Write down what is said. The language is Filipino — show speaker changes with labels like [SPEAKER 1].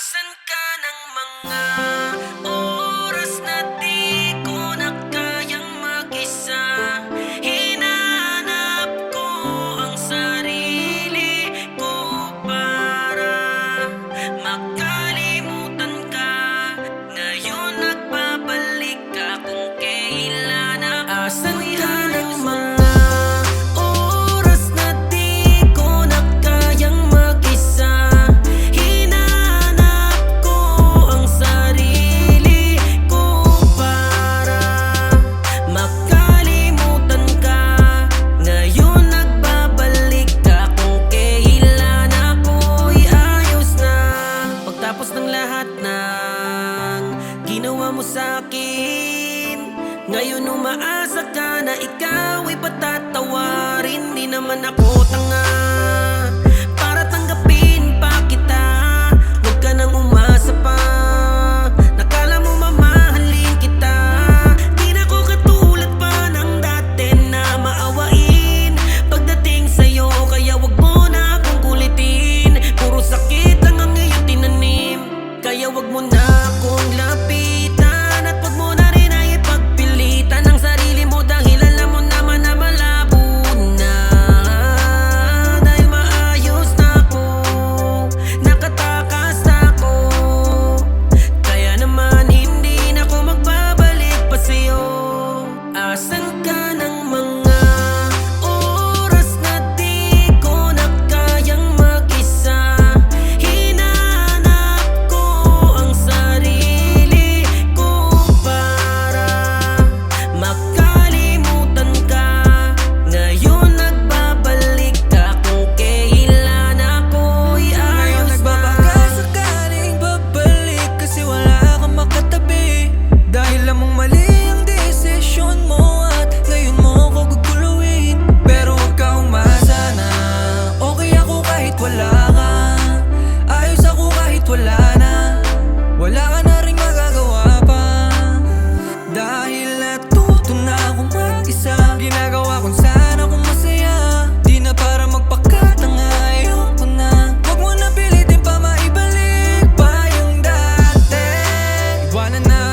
[SPEAKER 1] Asan ka ng mga sa'kin. Ngayon umaasa ka na ikaw ay patatawarin. Di naman ako tanga Para tanggapin pa kita. Huwag ka umasa pa. Nakala mo mamahalin kita. Di na katulad pa ng dati na maawain. Pagdating sa'yo kaya huwag mo na akong kulitin. Puro sakit ang ang tinanim. Kaya huwag mo na akong lapit.
[SPEAKER 2] running out